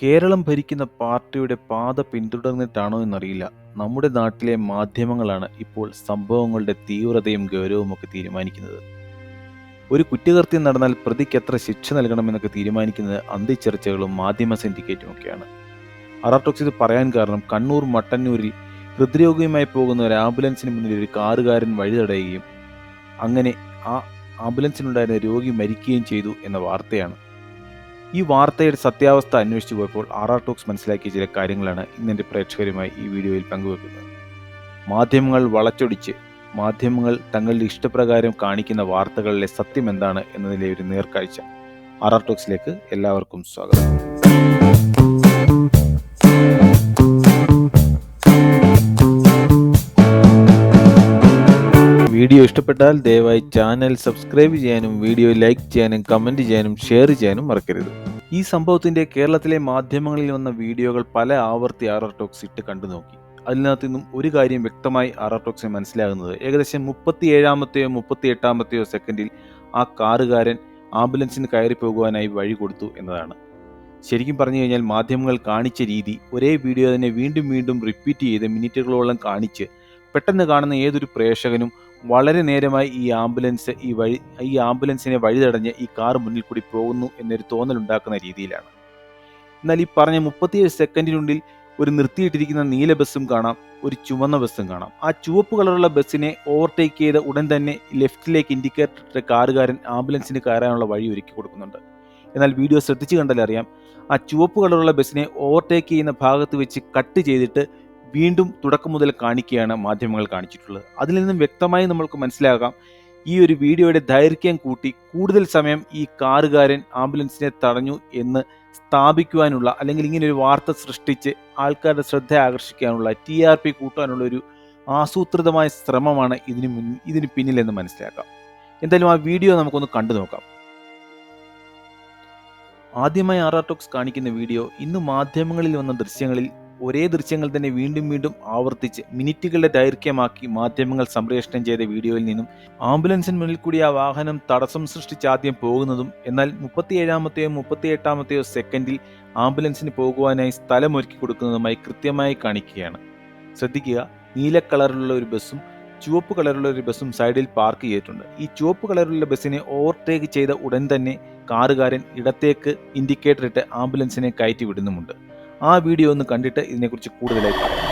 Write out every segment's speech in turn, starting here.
കേരളം ഭരിക്കുന്ന പാർട്ടിയുടെ പാത പിന്തുടർന്നിട്ടാണോ എന്നറിയില്ല. നമ്മുടെ നാട്ടിലെ മാധ്യമങ്ങളാണ് ഇപ്പോൾ സംഭവങ്ങളുടെ തീവ്രതയും ഗൗരവവും ഒക്കെ തീരുമാനിക്കുന്നത്. ഒരു കുറ്റകൃത്യം നടന്നാൽ പ്രതിക്ക് എത്ര ശിക്ഷ നൽകണമെന്നൊക്കെ തീരുമാനിക്കുന്നത് അന്തിച്ചർച്ചകളും മാധ്യമ സിൻഡിക്കേറ്റും ഒക്കെയാണ് അറാട്ടോക്സ് ഇത് പറയാൻ കാരണം കണ്ണൂർ മട്ടന്നൂരിൽ ഹൃദ്രോഗിയുമായി പോകുന്ന ഒരു ആംബുലൻസിന് മുന്നിൽ ഒരു കാറുകാരൻ വഴി തടയുകയും അങ്ങനെ ആ ആംബുലൻസിനുണ്ടായിരുന്ന രോഗി മരിക്കുകയും ചെയ്തു എന്ന വാർത്തയാണ്. ഈ വാർത്തയുടെ സത്യാവസ്ഥ അന്വേഷിച്ചു പോയപ്പോൾ ആർ ആർ ടോക്സ് മനസ്സിലാക്കിയ ചില കാര്യങ്ങളാണ് ഇന്ന് എന്റെ പ്രേക്ഷകരുമായി ഈ വീഡിയോയിൽ പങ്കുവെക്കുന്നത്. മാധ്യമങ്ങൾ വളച്ചൊടിച്ച് മാധ്യമങ്ങൾ തങ്ങളുടെ ഇഷ്ടപ്രകാരം കാണിക്കുന്ന വാർത്തകളിലെ സത്യം എന്താണ് എന്നതിലെ ഒരു നേർക്കാഴ്ച ആർ ആർ ടോക്സിലേക്ക് എല്ലാവർക്കും സ്വാഗതം. വീഡിയോ ഇഷ്ടപ്പെട്ടാൽ ദയവായി ചാനൽ സബ്സ്ക്രൈബ് ചെയ്യാനും വീഡിയോ ലൈക്ക് ചെയ്യാനും കമന്റ് ചെയ്യാനും ഷെയർ ചെയ്യാനും മറക്കരുത്. ഈ സംഭവത്തിന്റെ കേരളത്തിലെ മാധ്യമങ്ങളിൽ വന്ന വീഡിയോകൾ പല ആവർത്തി ആർ ടോക്സ് ഇട്ട് കണ്ടു നോക്കി. അതിനകത്ത് നിന്നും ഒരു കാര്യം വ്യക്തമായി ആർ ടോക്സിന് മനസ്സിലാകുന്നത് ഏകദേശം മുപ്പത്തി ഏഴാമത്തെയോ മുപ്പത്തി എട്ടാമത്തെയോ സെക്കൻഡിൽ ആ കാറുകാരൻ ആംബുലൻസിന് കയറി പോകുവാനായി വഴി കൊടുത്തു എന്നതാണ്. ശരിക്കും പറഞ്ഞു കഴിഞ്ഞാൽ മാധ്യമങ്ങൾ കാണിച്ച രീതി ഒരേ വീഡിയോ തന്നെ വീണ്ടും വീണ്ടും റിപ്പീറ്റ് ചെയ്ത് മിനിറ്റുകളോളം കാണിച്ച് പെട്ടെന്ന് കാണുന്ന ഏതൊരു പ്രേക്ഷകനും വളരെ നേരമായി ഈ ആംബുലൻസ് ഈ വഴി ഈ ആംബുലൻസിനെ വഴി തടഞ്ഞ് ഈ കാർ മുന്നിൽ കൂടി പോകുന്നു എന്നൊരു തോന്നലുണ്ടാക്കുന്ന രീതിയിലാണ്. എന്നാൽ ഈ പറഞ്ഞ മുപ്പത്തിയേഴ് സെക്കൻഡിനുള്ളിൽ ഒരു നിർത്തിയിട്ടിരിക്കുന്ന നീല ബസ്സും കാണാം ഒരു ചുവന്ന ബസ്സും കാണാം. ആ ചുവപ്പ് കളറുള്ള ബസ്സിനെ ഓവർടേക്ക് ചെയ്ത ഉടൻ തന്നെ ലെഫ്റ്റിലേക്ക് ഇൻഡിക്കേറ്റർ ഇട്ട കാറുകാരൻ ആംബുലൻസിന് കയറാനുള്ള വഴി ഒരുക്കി കൊടുക്കുന്നുണ്ട്. എന്നാൽ വീഡിയോ ശ്രദ്ധിച്ചു കണ്ടാലറിയാം ആ ചുവപ്പ് കളറുള്ള ബസ്സിനെ ഓവർടേക്ക് ചെയ്യുന്ന ഭാഗത്ത് വെച്ച് കട്ട് ചെയ്തിട്ട് വീണ്ടും തുടക്കം മുതൽ കാണിക്കുകയാണ് മാധ്യമങ്ങൾ കാണിച്ചിട്ടുള്ളത്. അതിൽ നിന്നും വ്യക്തമായി നമ്മൾക്ക് മനസ്സിലാകാം ഈ ഒരു വീഡിയോയുടെ ദൈർഘ്യം കൂട്ടി കൂടുതൽ സമയം ഈ കാറുകാരൻ ആംബുലൻസിനെ തടഞ്ഞു എന്ന് സ്ഥാപിക്കുവാനുള്ള അല്ലെങ്കിൽ ഇങ്ങനെ ഒരു വാർത്ത സൃഷ്ടിച്ച് ആൾക്കാരുടെ ശ്രദ്ധ ആകർഷിക്കാനുള്ള ടി ആർ പി കൂട്ടാനുള്ള ഒരു ആസൂത്രിതമായ ശ്രമമാണ് ഇതിന് മുൻ ഇതിന് പിന്നിലെന്ന് മനസ്സിലാക്കാം. എന്തായാലും ആ വീഡിയോ നമുക്കൊന്ന് കണ്ടു നോക്കാം. ആദ്യമായി ആർ ആർ ടോക്സ് കാണിക്കുന്ന വീഡിയോ ഇന്ന് മാധ്യമങ്ങളിൽ വന്ന ദൃശ്യങ്ങളിൽ ഒരേ ദൃശ്യങ്ങൾ തന്നെ വീണ്ടും വീണ്ടും ആവർത്തിച്ച് മിനിറ്റുകളുടെ ദൈർഘ്യമാക്കി മാധ്യമങ്ങൾ സംപ്രേഷണം ചെയ്ത വീഡിയോയിൽ നിന്നും ആംബുലൻസിന് മുന്നിൽ കൂടി ആ വാഹനം തടസ്സം സൃഷ്ടിച്ച് ആദ്യം പോകുന്നതും എന്നാൽ മുപ്പത്തിയേഴാമത്തെയോ മുപ്പത്തിയെട്ടാമത്തെയോ സെക്കൻഡിൽ ആംബുലൻസിന് പോകുവാനായി സ്ഥലം ഒരുക്കി കൊടുക്കുന്നതുമായി കൃത്യമായി കാണിക്കുകയാണ്. ശ്രദ്ധിക്കുക നീല കളറിലുള്ള ഒരു ബസ്സും ചുവപ്പ് കളറുള്ള ഒരു ബസ്സും സൈഡിൽ പാർക്ക് ചെയ്തിട്ടുണ്ട്. ഈ ചുവപ്പ് കളറുള്ള ബസ്സിനെ ഓവർടേക്ക് ചെയ്ത ഉടൻ തന്നെ കാറുകാരൻ ഇടത്തേക്ക് ഇൻഡിക്കേറ്റർ ഇട്ട് ആംബുലൻസിനെ കയറ്റി വിടുന്നുമുണ്ട്. ആ വീഡിയോ ഒന്ന് കണ്ടിട്ട് ഇതിനെക്കുറിച്ച് കൂടുതലായി പറയാം.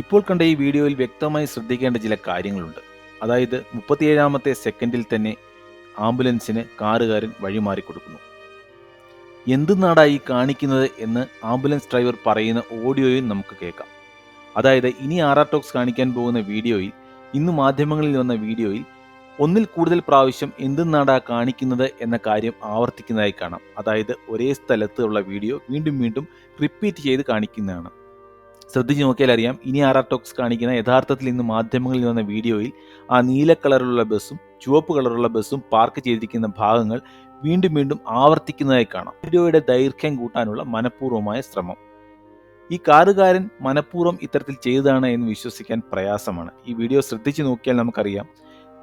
ഇപ്പോൾ കണ്ട ഈ വീഡിയോയിൽ വ്യക്തമായി ശ്രദ്ധിക്കേണ്ട ചില കാര്യങ്ങളുണ്ട്. അതായത് മുപ്പത്തിയേഴാമത്തെ സെക്കൻഡിൽ തന്നെ ആംബുലൻസിന് കാറുകാരൻ വഴിമാറി കൊടുക്കുന്നു. എന്ത് നാടായി കാണിക്കുന്നത് എന്ന് ആംബുലൻസ് ഡ്രൈവർ പറയുന്ന ഓഡിയോയും നമുക്ക് കേൾക്കാം. അതായത് ഇനി ആർ ആർ ടോക്സ് കാണിക്കാൻ പോകുന്ന വീഡിയോയിൽ ഇന്ന് മാധ്യമങ്ങളിൽ വന്ന വീഡിയോയിൽ ഒന്നിൽ കൂടുതൽ പ്രാവശ്യം എന്ത് നാടാ കാണിക്കുന്നത് എന്ന കാര്യം ആവർത്തിക്കുന്നതായി കാണാം. അതായത് ഒരേ സ്ഥലത്തുള്ള വീഡിയോ വീണ്ടും വീണ്ടും റിപ്പീറ്റ് ചെയ്ത് കാണിക്കുന്നതാണ്. ശ്രദ്ധിച്ചു നോക്കിയാൽ അറിയാം ഇനി ആർ ആർ ടോക്സ് കാണിക്കുന്ന യഥാർത്ഥത്തിൽ ഇന്ന് മാധ്യമങ്ങളിൽ വന്ന വീഡിയോയിൽ ആ നീല കളറിലുള്ള ബസ്സും ചുവപ്പ് കളറുള്ള ബസ്സും പാർക്ക് ചെയ്തിരിക്കുന്ന ഭാഗങ്ങൾ വീണ്ടും വീണ്ടും ആവർത്തിക്കുന്നതായി കാണാം. വീഡിയോയുടെ ദൈർഘ്യം കൂട്ടാനുള്ള മനഃപൂർവമായ ശ്രമം. ഈ കാറുകാരൻ മനഃപൂർവം ഇത്തരത്തിൽ ചെയ്തതാണ് എന്ന് വിശ്വസിക്കാൻ പ്രയാസമാണ്. ഈ വീഡിയോ ശ്രദ്ധിച്ചു നോക്കിയാൽ നമുക്കറിയാം.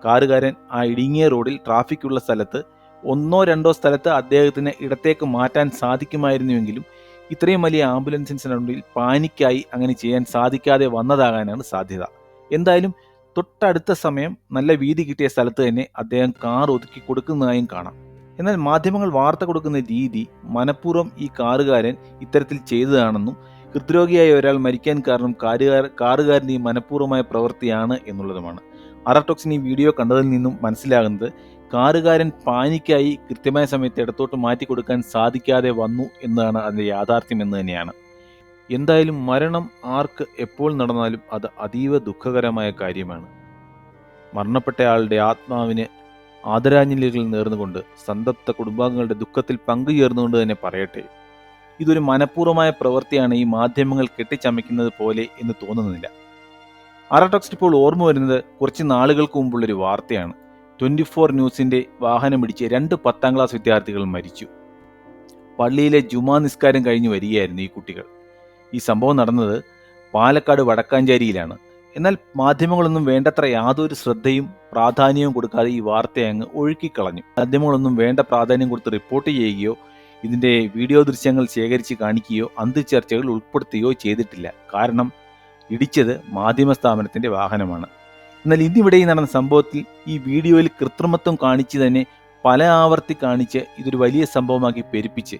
കാറുകാരൻ ആ ഇടുങ്ങിയ റോഡിൽ ട്രാഫിക്കുള്ള സ്ഥലത്ത് ഒന്നോ രണ്ടോ സ്ഥലത്ത് അദ്ദേഹത്തിന് ഇടത്തേക്ക് മാറ്റാൻ സാധിക്കുമായിരുന്നുവെങ്കിലും ഇത്രയും വലിയ ആംബുലൻസിന്റെ പാനിക്കായി അങ്ങനെ ചെയ്യാൻ സാധിക്കാതെ വന്നതാകാനാണ് സാധ്യത. എന്തായാലും തൊട്ടടുത്ത സമയം നല്ല വീതി കിട്ടിയ സ്ഥലത്ത് തന്നെ അദ്ദേഹം കാർ ഒതുക്കി കൊടുക്കുന്നതായും കാണാം. എന്നാൽ മാധ്യമങ്ങൾ വാർത്ത കൊടുക്കുന്ന രീതി മനഃപൂർവം ഈ കാറുകാരൻ ഇത്തരത്തിൽ ചെയ്തതാണെന്നും ഹൃദ്രോഗിയായ ഒരാൾ മരിക്കാൻ കാരണം കാറുകാർ കാറുകാരന്റെ ഈ മനഃപൂർവമായ പ്രവൃത്തിയാണ് എന്നുള്ളതുമാണ്. അറാടോക്സിന് ഈ വീഡിയോ കണ്ടതിൽ നിന്നും മനസ്സിലാകുന്നത് കാറുകാരൻ പാനിക്കായി കൃത്യമായ സമയത്ത് ഇടത്തോട്ട് മാറ്റി കൊടുക്കാൻ സാധിക്കാതെ വന്നു എന്നതാണ് അതിന്റെ യാഥാർത്ഥ്യം എന്ന് തന്നെയാണ്. എന്തായാലും മരണം ആർക്ക് എപ്പോൾ നടന്നാലും അത് അതീവ ദുഃഖകരമായ കാര്യമാണ്. മരണപ്പെട്ടയാളുടെ ആത്മാവിന് ആദരാഞ്ജലികൾ നേർന്നുകൊണ്ട് സന്തപ്ത കുടുംബാംഗങ്ങളുടെ ദുഃഖത്തിൽ പങ്കുചേർന്നുകൊണ്ട് തന്നെ പറയട്ടെ. ഇതൊരു മനഃപൂർവമായ പ്രവൃത്തിയാണ് ഈ മാധ്യമങ്ങൾ കെട്ടിച്ചമയ്ക്കുന്നത് പോലെ എന്ന് തോന്നുന്നില്ല. അറടോക്സ്റ്റ് ഇപ്പോൾ ഓർമ്മ വരുന്നത് കുറച്ച് നാളുകൾക്ക് മുമ്പുള്ളൊരു വാർത്തയാണ്. ട്വന്റി ഫോർ ന്യൂസിന്റെ വാഹനമിടിച്ച് രണ്ട് പത്താം ക്ലാസ് വിദ്യാർത്ഥികൾ മരിച്ചു. പള്ളിയിലെ ജുമാ നിസ്കാരം കഴിഞ്ഞ് വരികയായിരുന്നു ഈ കുട്ടികൾ. ഈ സംഭവം നടന്നത് പാലക്കാട് വടക്കാഞ്ചേരിയിലാണ്. എന്നാൽ മാധ്യമങ്ങളൊന്നും വേണ്ടത്ര യാതൊരു ശ്രദ്ധയും പ്രാധാന്യവും കൊടുക്കാതെ ഈ വാർത്തയെ അങ്ങ് ഒഴുക്കിക്കളഞ്ഞു. മാധ്യമങ്ങളൊന്നും വേണ്ട പ്രാധാന്യം കൊടുത്ത് റിപ്പോർട്ട് ചെയ്യുകയോ ഇതിന്റെ വീഡിയോ ദൃശ്യങ്ങൾ ശേഖരിച്ച് കാണിക്കുകയോ അന്ത്യചർച്ചകൾ ഉൾപ്പെടുത്തുകയോ ചെയ്തിട്ടില്ല. കാരണം ഇടിച്ചത് മാധ്യമ സ്ഥാപനത്തിന്റെ വാഹനമാണ്. എന്നാൽ ഇന്നിവിടെ നടന്ന സംഭവത്തിൽ ഈ വീഡിയോയിൽ കൃത്രിമത്വം കാണിച്ച് തന്നെ പല ആവർത്തി കാണിച്ച് ഇതൊരു വലിയ സംഭവമാക്കി പെരുപ്പിച്ച്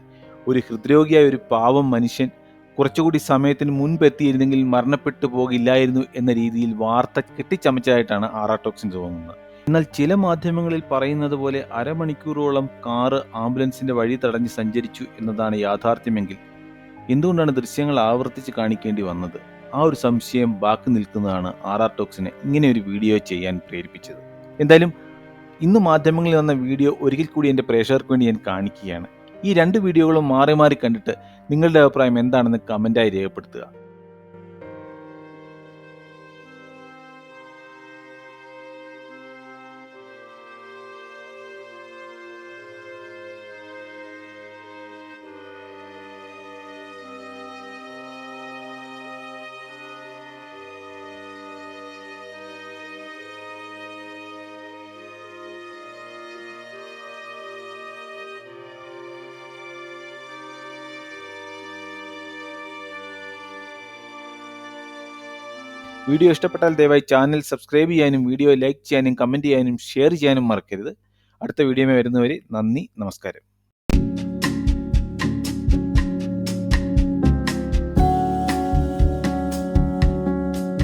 ഒരു ഹൃദ്രോഗിയായ ഒരു പാവം മനുഷ്യൻ കുറച്ചുകൂടി സമയത്തിന് മുൻപ് എത്തിയിരുന്നെങ്കിൽ മരണപ്പെട്ടു പോകില്ലായിരുന്നു എന്ന രീതിയിൽ വാർത്ത കെട്ടിച്ചമച്ചായിട്ടാണ് ആറാട്ടോക്സിൻ തോന്നുന്നത്. എന്നാൽ ചില മാധ്യമങ്ങളിൽ പറയുന്നത് പോലെ അരമണിക്കൂറോളം കാറ് ആംബുലൻസിന്റെ വഴി തടഞ്ഞ് സഞ്ചരിച്ചു എന്നതാണ് യാഥാർത്ഥ്യമെങ്കിൽ എന്തുകൊണ്ടാണ് ദൃശ്യങ്ങൾ ആവർത്തിച്ച് കാണിക്കേണ്ടി വന്നത്? ആ ഒരു സംശയം ബാക്കി നിൽക്കുന്നതാണ് ആർ ആർ ടോക്സിനെ ഇങ്ങനെ ഒരു വീഡിയോ ചെയ്യാൻ പ്രേരിപ്പിച്ചത്. എന്തായാലും ഇന്ന് മാധ്യമങ്ങളിൽ വന്ന വീഡിയോ ഒരിക്കൽ കൂടി എന്റെ പ്രേക്ഷകർക്ക് വേണ്ടി ഞാൻ കാണിക്കുകയാണ്. ഈ രണ്ട് വീഡിയോകളും മാറി മാറി കണ്ടിട്ട് നിങ്ങളുടെ അഭിപ്രായം എന്താണെന്ന് കമന്റായി രേഖപ്പെടുത്തുക. വീഡിയോ ഇഷ്ടപ്പെട്ടാൽ ദയവായി ചാനൽ സബ്സ്ക്രൈബ് ചെയ്യാനും വീഡിയോ ലൈക്ക് ചെയ്യാനും കമന്റ് ചെയ്യാനും ഷെയർ ചെയ്യാനും മറക്കരുത്. അടുത്ത വീഡിയോ വരുന്നവരെ നന്ദി നമസ്കാരം.